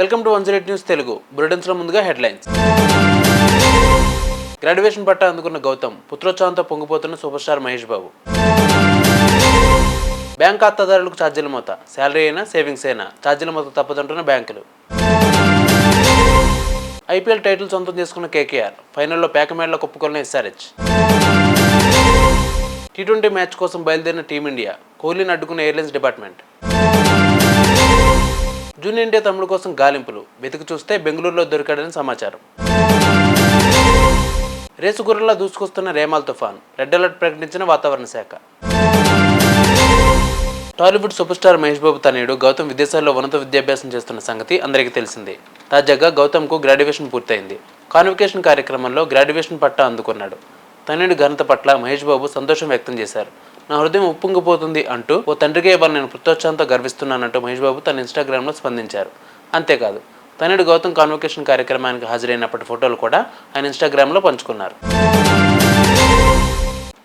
Welcome to one zero news Telugu. బ్రిటన్స్లో ముందుగా headlines. Graduation పట్టా అందుకున్న గౌతమ్ పుత్రోత్సాహంతో పొంగిపోతున్న super star Mahesh Babu. Bank ఖాతాదారులకు ఛార్జీల మొత్త శాలరీ అయినా సేవింగ్స్ అయినా ఛార్జీల మొత్తం తప్పదంటున్న బ్యాంకులు. ఐపీఎల్ టైటిల్ సొంతం చేసుకున్న కేకేఆర్ ఫైనల్లో పేకమేడలో కొప్పుకొన్న ఎస్ఆర్హెచ్. టీ ట్వంటీ మ్యాచ్ కోసం బయలుదేరిన టీమిండియా కోహ్లీని అడ్డుకున్న ఎయిర్లైన్స్ డిపార్ట్మెంట్. జూన్ ఇండియా తమ్ముడు కోసం గాలింపులు. వెతికి చూస్తే బెంగళూరులో దొరికాడని సమాచారం. రేసు గుర్రలా దూసుకొస్తున్న రేమాల్ తుఫాన్. రెడ్ అలర్ట్ ప్రకటించిన వాతావరణ శాఖ. Tollywood super star Mahesh Babu తనయుడు గౌతమ్ విదేశాల్లో ఉన్నత విద్యాభ్యాసం చేస్తున్న సంగతి అందరికీ తెలిసిందే. తాజాగా గౌతమ్కు గ్రాడ్యుయేషన్ పూర్తయింది. కాన్వికేషన్ కార్యక్రమంలో గ్రాడ్యుయేషన్ పట్టా అందుకున్నాడు. తనయుడి ఘనత పట్ల మహేష్ బాబు సంతోషం వ్యక్తం చేశారు. నా హృదయం ఉప్పొంగిపోతుంది అంటూ ఓ తండ్రిగా ఇవాళ నేను పుత్రోత్సాహంతో గర్విస్తున్నానంటూ మహేష్ బాబు తన ఇన్స్టాగ్రామ్లో స్పందించారు. అంతేకాదు తనయుడు గౌతమ్ కాన్వకేషన్ కార్యక్రమానికి హాజరైనప్పటి ఫోటోలు కూడా ఆయన ఇన్స్టాగ్రామ్లో పంచుకున్నారు.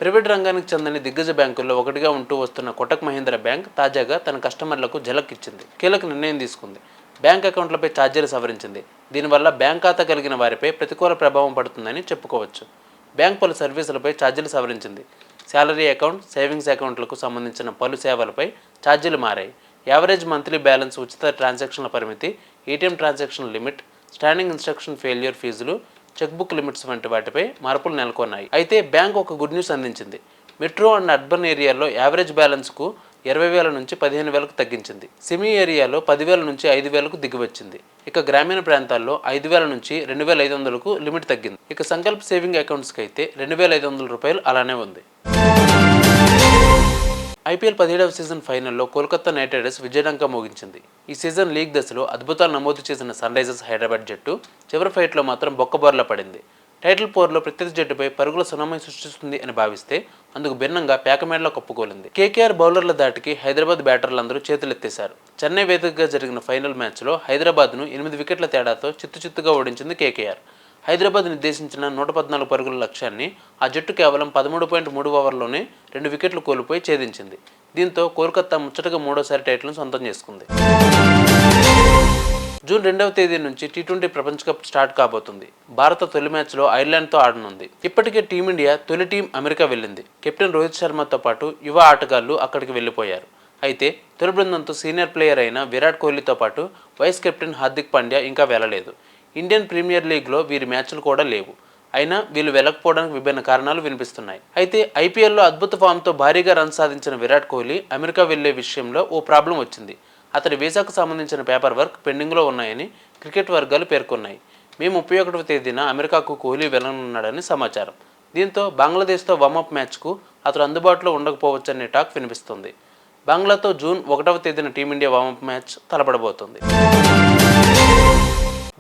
ప్రైవేట్ రంగానికి చెందని దిగ్గజ బ్యాంకుల్లో ఒకటిగా ఉంటూ వస్తున్న కొటక్ మహీంద్ర బ్యాంక్ తాజాగా తన కస్టమర్లకు ఝలక్ ఇచ్చింది కీలక నిర్ణయం తీసుకుంది. బ్యాంక్ అకౌంట్లపై ఛార్జీలు సవరించింది. దీనివల్ల బ్యాంక్ ఖాతా కలిగిన వారిపై ప్రతికూల ప్రభావం పడుతుందని చెప్పుకోవచ్చు. బ్యాంక్ పలు సర్వీసులపై ఛార్జీలు సవరించింది. శాలరీ అకౌంట్ సేవింగ్స్ అకౌంట్లకు సంబంధించిన పలు సేవలపై ఛార్జీలు మారాయి. యావరేజ్ మంత్లీ బ్యాలెన్స్ ఉచిత ట్రాన్సాక్షన్ల పరిమితి ATM transaction limit standing instruction failure ఫీజులు చెక్ బుక్ లిమిట్స్ వంటి వాటిపై మార్పులు నెలకొన్నాయి. అయితే బ్యాంక్ ఒక గుడ్ న్యూస్ అందించింది. మెట్రో అండ్ అర్బన్ ఏరియాల్లో యావరేజ్ బ్యాలెన్స్కు ఇరవై వేల నుంచి పదిహేను వేలకు తగ్గించింది. సిమీ ఏరియాలో పదివేల నుంచి ఐదు వేలకు దిగివచ్చింది. ఇక గ్రామీణ ప్రాంతాల్లో ఐదు వేల నుంచి రెండు వేల ఐదు వందలకు లిమిట్ తగ్గింది. ఇక సంకల్ప్ సేవింగ్ అకౌంట్స్కి అయితే రెండు వేల ఐదు వందల రూపాయలు అలానే ఉంది. ఐపీఎల్ పదిహేడవ సీజన్ ఫైనల్లో కోల్కతా నైట్ రైడర్స్ విజయడంకా మోగించింది. ఈ సీజన్ లీగ్ దశలో అద్భుతాలు నమోదు చేసిన సన్ రైజర్స్ హైదరాబాద్ జట్టు చివరి ఫైట్లో మాత్రం బొక్కబోర్ల పడింది. టైటిల్ పోర్లో ప్రత్యర్థి జట్టుపై పరుగుల సునామీ సృష్టిస్తుంది అని భావిస్తే అందుకు భిన్నంగా పేకమేడలో కప్పుకోలింది కేకేఆర్ బౌలర్ల దాటికి హైదరాబాద్ బ్యాటర్లందరూ చేతులెత్తేశారు చెన్నై వేదికగా జరిగిన ఫైనల్ మ్యాచ్లో హైదరాబాద్ను ఎనిమిది వికెట్ల తేడాతో చిత్తు చిత్తుగా ఓడించింది కేకేఆర్. హైదరాబాద్ నిర్దేశించిన నూట పద్నాలుగు పరుగుల లక్ష్యాన్ని ఆ జట్టు కేవలం పదమూడు పాయింట్ మూడు ఓవర్లోనే రెండు వికెట్లు కోల్పోయి ఛేదించింది. దీంతో కోల్కతా ముచ్చటగా మూడోసారి టైటిల్ను సొంతం చేసుకుంది. జూన్ రెండవ తేదీ నుంచి టీ ట్వంటీ ప్రపంచ కప్ స్టార్ట్ కాబోతుంది. భారత తొలి మ్యాచ్లో ఐర్లాండ్తో ఆడనుంది. ఇప్పటికే టీమిండియా తొలి టీం అమెరికా వెళ్ళింది. కెప్టెన్ రోహిత్ శర్మతో పాటు యువ ఆటగాళ్ళు అక్కడికి వెళ్ళిపోయారు. అయితే తొలి బృందంతో సీనియర్ ప్లేయర్ అయిన విరాట్ కోహ్లీతో పాటు వైస్ కెప్టెన్ హార్దిక్ పాండ్యా ఇంకా వెళ్ళలేదు. ఇండియన్ ప్రీమియర్ లీగ్లో వీరి మ్యాచ్లు కూడా లేవు. అయినా వీళ్ళు వెళ్ళకపోవడానికి విభిన్న కారణాలు వినిపిస్తున్నాయి. అయితే ఐపీఎల్లో అద్భుత ఫామ్తో భారీగా రన్ సాధించిన విరాట్ కోహ్లీ అమెరికా వెళ్ళే విషయంలో ఓ ప్రాబ్లం వచ్చింది. అతడి వీసాకు సంబంధించిన పేపర్ వర్క్ పెండింగ్లో ఉన్నాయని క్రికెట్ వర్గాలు పేర్కొన్నాయి. మే ముప్పై ఒకటవ తేదీన అమెరికాకు కోహ్లీ వెళ్ళనున్నాడని సమాచారం. దీంతో బంగ్లాదేశ్తో వామప్ మ్యాచ్కు అతడు అందుబాటులో ఉండకపోవచ్చనే టాక్ వినిపిస్తుంది. బంగ్లాతో జూన్ ఒకటవ తేదీన team India warm up match తలపడబోతోంది.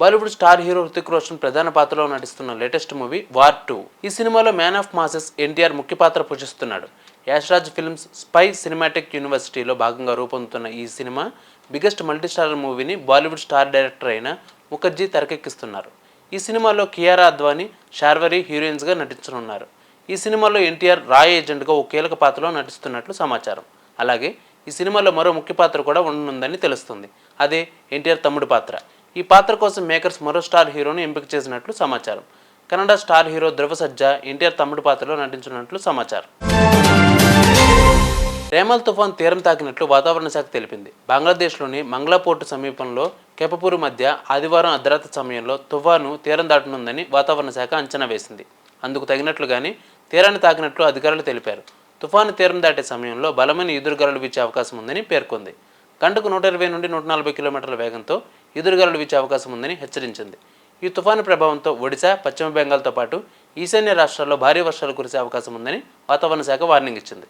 Bollywood star hero Hrithik Roshan ప్రధాన పాత్రలో నటిస్తున్న లేటెస్ట్ మూవీ వార్ టూ. ఈ సినిమాలో మ్యాన్ ఆఫ్ మాసెస్ ఎన్టీఆర్ ముఖ్య పాత్ర పోషిస్తున్నాడు. యాష్రాజ్ ఫిల్మ్స్ స్పై సినిమాటిక్ యూనివర్సిటీలో భాగంగా రూపొందుతున్న ఈ సినిమా బిగ్గెస్ట్ మల్టీస్టార్ మూవీని బాలీవుడ్ స్టార్ డైరెక్టర్ అయిన ముఖర్జీ తెరకెక్కిస్తున్నారు. ఈ సినిమాలో కియారా అద్వానీ షార్వరి హీరోయిన్స్గా నటించనున్నారు. ఈ సినిమాలో ఎన్టీఆర్ రాయ్ ఏజెంట్గా ఓ కీలక పాత్రలో నటిస్తున్నట్లు సమాచారం. అలాగే ఈ సినిమాలో మరో ముఖ్య పాత్ర కూడా ఉండనుందని తెలుస్తుంది. అదే ఎన్టీఆర్ తమ్ముడు పాత్ర. ఈ పాత్ర కోసం మేకర్స్ మరో స్టార్ హీరోను ఎంపిక చేసినట్లు సమాచారం. కన్నడ స్టార్ హీరో ధ్రువ సజ్జ ఎన్టీఆర్ తమ్ముడు పాత్రలో నటించినట్లు సమాచారం. రేమల్ తుఫాన్ తీరం తాకినట్లు వాతావరణ శాఖ తెలిపింది. బంగ్లాదేశ్లోని మంగ్లా పోర్టు సమీపంలో కెపపూర్ మధ్య ఆదివారం అర్ధరాత్రి సమయంలో తుఫాను తీరం దాటనుందని వాతావరణ శాఖ అంచనా వేసింది. అందుకు తగినట్లుగానే తీరాన్ని తాకినట్లు అధికారులు తెలిపారు. తుఫాను తీరం దాటే సమయంలో బలమైన ఎదురుగాలు వీచే అవకాశం ఉందని పేర్కొంది. గంటకు నూట ఇరవై నుండి నూట నలభై కిలోమీటర్ల వేగంతో ఎదురుగాలు వీచే అవకాశం ఉందని హెచ్చరించింది. ఈ తుఫాను ప్రభావంతో ఒడిశా పశ్చిమ బెంగాల్తో పాటు ఈశాన్య రాష్ట్రాల్లో భారీ వర్షాలు కురిసే అవకాశం ఉందని వాతావరణ శాఖ వార్నింగ్ ఇచ్చింది.